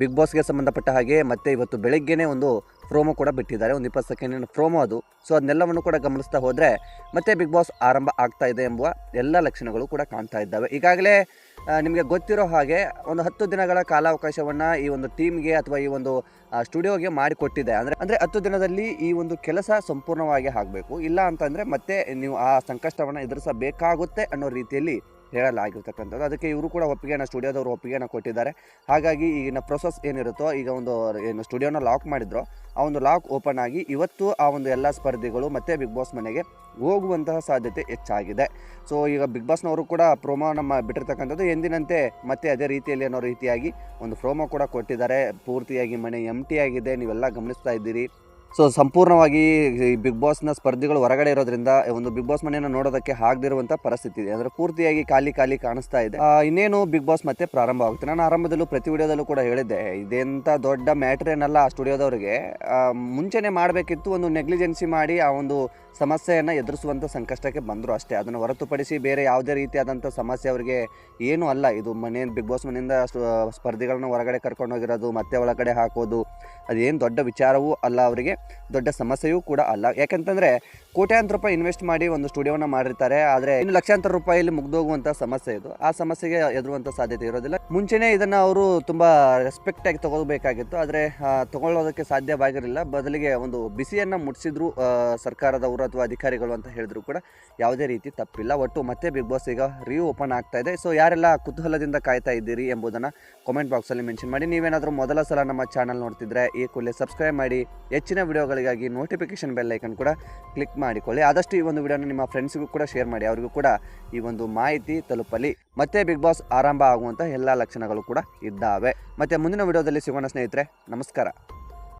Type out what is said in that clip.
Big ಬಾಸ್ಗೆ ಸಂಬಂಧಪಟ್ಟ ಹಾಗೆ ಮತ್ತೆ ಇವತ್ತು ಬೆಳಗ್ಗೆನೇ ಒಂದು ಪ್ರೋಮೋ ಕೂಡ ಬಿಟ್ಟಿದ್ದಾರೆ. ಒಂದು ಇಪ್ಪತ್ತು ಸೆಕೆಂಡಿನ ಪ್ರೋಮೋ ಅದು. ಸೊ ಅದನ್ನೆಲ್ಲವನ್ನು ಕೂಡ ಗಮನಿಸ್ತಾ ಹೋದರೆ ಮತ್ತೆ ಬಿಗ್ ಬಾಸ್ ಆರಂಭ ಆಗ್ತಾ ಇದೆ ಎಂಬ ಎಲ್ಲ ಲಕ್ಷಣಗಳು ಕೂಡ ಕಾಣ್ತಾ ಇದ್ದಾವೆ. ಈಗಾಗಲೇ ನಿಮಗೆ ಗೊತ್ತಿರೋ ಹಾಗೆ ಒಂದು ಹತ್ತು ದಿನಗಳ ಕಾಲಾವಕಾಶವನ್ನು ಈ ಒಂದು ಟೀಮ್ಗೆ ಅಥವಾ ಈ ಒಂದು ಸ್ಟುಡಿಯೋಗೆ ಮಾಡಿಕೊಟ್ಟಿದೆ. ಅಂದರೆ ಅಂದರೆ ಹತ್ತು ದಿನದಲ್ಲಿ ಈ ಒಂದು ಕೆಲಸ ಸಂಪೂರ್ಣವಾಗಿ ಆಗಬೇಕು. ಇಲ್ಲ ಅಂತಂದರೆ ಮತ್ತೆ ನೀವು ಆ ಸಂಕಷ್ಟವನ್ನು ಎದುರಿಸಬೇಕಾಗುತ್ತೆ ಅನ್ನೋ ರೀತಿಯಲ್ಲಿ ಹೇಳಲಾಗಿರ್ತಕ್ಕಂಥದ್ದು ಅದಕ್ಕೆ ಇವರು ಕೂಡ ಒಪ್ಪಿಗೆನ, ಸ್ಟುಡಿಯೋದವರು ಒಪ್ಪಿಗೆನ ಕೊಟ್ಟಿದ್ದಾರೆ. ಹಾಗಾಗಿ ಈಗಿನ ಪ್ರೊಸೆಸ್ ಏನಿರುತ್ತೋ, ಈಗ ಒಂದು ಏನು ಸ್ಟುಡಿಯೋನ ಲಾಕ್ ಮಾಡಿದ್ರು, ಆ ಒಂದು ಲಾಕ್ ಓಪನ್ ಆಗಿ ಇವತ್ತು ಆ ಒಂದು ಎಲ್ಲ ಸ್ಪರ್ಧಿಗಳು ಮತ್ತು ಬಿಗ್ ಬಾಸ್ ಮನೆಗೆ ಹೋಗುವಂತಹ ಸಾಧ್ಯತೆ ಹೆಚ್ಚಾಗಿದೆ. ಸೊ ಈಗ ಬಿಗ್ ಬಾಸ್ನವರು ಕೂಡ ಪ್ರೋಮೋ ನಮ್ಮ ಬಿಟ್ಟಿರ್ತಕ್ಕಂಥದ್ದು. ಎಂದಿನಂತೆ ಮತ್ತೆ ಅದೇ ರೀತಿಯಲ್ಲಿ ಅನ್ನೋ ರೀತಿಯಾಗಿ ಒಂದು ಪ್ರೋಮೋ ಕೂಡ ಕೊಟ್ಟಿದ್ದಾರೆ. ಪೂರ್ತಿಯಾಗಿ ಮನೆ ಎಂಟಿ ಆಗಿದೆ. ನೀವೆಲ್ಲ ಗಮನಿಸ್ತಾ ಇದ್ದೀರಿ. ಸೊ ಸಂಪೂರ್ಣವಾಗಿ ಈ ಬಿಗ್ ಬಾಸ್ನ ಸ್ಪರ್ಧಿಗಳು ಹೊರಗಡೆ ಇರೋದ್ರಿಂದ ಒಂದು ಬಿಗ್ ಬಾಸ್ ಮನೆಯನ್ನು ನೋಡೋದಕ್ಕೆ ಆಗದಿರುವಂಥ ಪರಿಸ್ಥಿತಿ ಇದೆ. ಅಂದರೆ ಪೂರ್ತಿಯಾಗಿ ಖಾಲಿ ಖಾಲಿ ಕಾಣಿಸ್ತಾ ಇದೆ. ಇನ್ನೇನು ಬಿಗ್ ಬಾಸ್ ಮತ್ತೆ ಪ್ರಾರಂಭ ಆಗುತ್ತೆ? ನಾನು ಆರಂಭದಲ್ಲೂ ಪ್ರತಿ ವಿಡಿಯೋದಲ್ಲೂ ಕೂಡ ಹೇಳಿದ್ದೆ ಇದೆಂಥ ದೊಡ್ಡ ಮ್ಯಾಟ್ರೇನಲ್ಲ ಆ ಸ್ಟುಡಿಯೋದವ್ರಿಗೆ. ಮುಂಚೆನೆ ಮಾಡಬೇಕಿತ್ತು ಒಂದು ನೆಗ್ಲಿಜೆನ್ಸಿ ಮಾಡಿ ಆ ಒಂದು ಸಮಸ್ಯೆಯನ್ನು ಎದುರಿಸುವಂಥ ಸಂಕಷ್ಟಕ್ಕೆ ಬಂದರು ಅಷ್ಟೇ. ಅದನ್ನು ಹೊರತುಪಡಿಸಿ ಬೇರೆ ಯಾವುದೇ ರೀತಿಯಾದಂಥ ಸಮಸ್ಯೆ ಅವರಿಗೆ ಏನೂ ಅಲ್ಲ. ಇದು ಮನೆ, ಬಿಗ್ ಬಾಸ್ ಮನೆಯಿಂದ ಸ್ಪರ್ಧಿಗಳನ್ನ ಹೊರಗಡೆ ಕರ್ಕೊಂಡು ಹೋಗಿರೋದು, ಮತ್ತೆ ಒಳಗಡೆ ಹಾಕೋದು, ಅದೇನು ದೊಡ್ಡ ವಿಚಾರವೂ ಅಲ್ಲ ಅವರಿಗೆ. ದೊಡ್ಡ ಸಮಸ್ಯೆಯೂ ಕೂಡ ಅಲ್ಲ. ಯಾಕಂತಂದರೆ ಕೋಟ್ಯಾಂತರ ರೂಪಾಯಿ ಇನ್ವೆಸ್ಟ್ ಮಾಡಿ ಒಂದು ಸ್ಟುಡಿಯೋನ ಮಾಡಿರ್ತಾರೆ. ಆದರೆ ಇನ್ನು ಲಕ್ಷಾಂತರ ರೂಪಾಯಿಲಿ ಮುಗ್ದೋಗುವಂಥ ಸಮಸ್ಯೆ ಇದು. ಆ ಸಮಸ್ಯೆಗೆ ಎದುರುವಂಥ ಸಾಧ್ಯತೆ ಇರೋದಿಲ್ಲ. ಮುಂಚೆನೇ ಇದನ್ನು ಅವರು ತುಂಬ ರೆಸ್ಪೆಕ್ಟ್ ಆಗಿ ತಗೋಬೇಕಾಗಿತ್ತು. ಆದರೆ ತಗೊಳ್ಳೋದಕ್ಕೆ ಸಾಧ್ಯವಾಗಿರಲಿಲ್ಲ. ಬದಲಿಗೆ ಒಂದು ಬಿಸಿಯನ್ನು ಮುಟ್ಟಿಸಿದ್ರು ಸರ್ಕಾರದವರು ಅಥವಾ ಅಧಿಕಾರಿಗಳು ಅಂತ ಹೇಳಿದ್ರು ಕೂಡ ಯಾವುದೇ ರೀತಿ ತಪ್ಪಿಲ್ಲ. ಒಟ್ಟು ಮತ್ತೆ ಬಿಗ್ ಬಾಸ್ ಈಗ ರೀ ಓಪನ್ ಆಗ್ತಾ ಇದೆ. ಸೊ ಯಾರೆಲ್ಲ ಕುತೂಹಲದಿಂದ ಕಾಯ್ತಾ ಇದ್ದೀರಿ ಎಂಬುದನ್ನು ಕಾಮೆಂಟ್ ಬಾಕ್ಸಲ್ಲಿ ಮೆನ್ಷನ್ ಮಾಡಿ. ನೀವೇನಾದರೂ ಮೊದಲ ಸಲ ನಮ್ಮ ಚಾನಲ್ ನೋಡ್ತಿದ್ರೆ ಈ ಕೂಡಲೇ ಸಬ್ಸ್ಕ್ರೈಬ್ ಮಾಡಿ. ಹೆಚ್ಚಿನ ವಿಡಿಯೋಗಳಿಗಾಗಿ ನೋಟಿಫಿಕೇಶನ್ ಬೆಲ್ ಐಕನ್ ಕೂಡ ಕ್ಲಿಕ್ ಮಾಡಿಕೊಳ್ಳಿ. ಆದಷ್ಟು ಈ ಒಂದು ವಿಡಿಯೋನ ನಿಮ್ಮ ಫ್ರೆಂಡ್ಸ್ಗೂ ಕೂಡ ಶೇರ್ ಮಾಡಿ. ಅವರಿಗೂ ಕೂಡ ಈ ಒಂದು ಮಾಹಿತಿ ತಲುಪಲಿ. ಮತ್ತೆ ಬಿಗ್ ಬಾಸ್ ಆರಂಭ ಆಗುವಂಥ ಎಲ್ಲ ಲಕ್ಷಣಗಳು ಕೂಡ ಇದ್ದಾವೆ. ಮತ್ತೆ ಮುಂದಿನ ವಿಡಿಯೋದಲ್ಲಿ ಸಿಗೋಣ ಸ್ನೇಹಿತರೆ, ನಮಸ್ಕಾರ.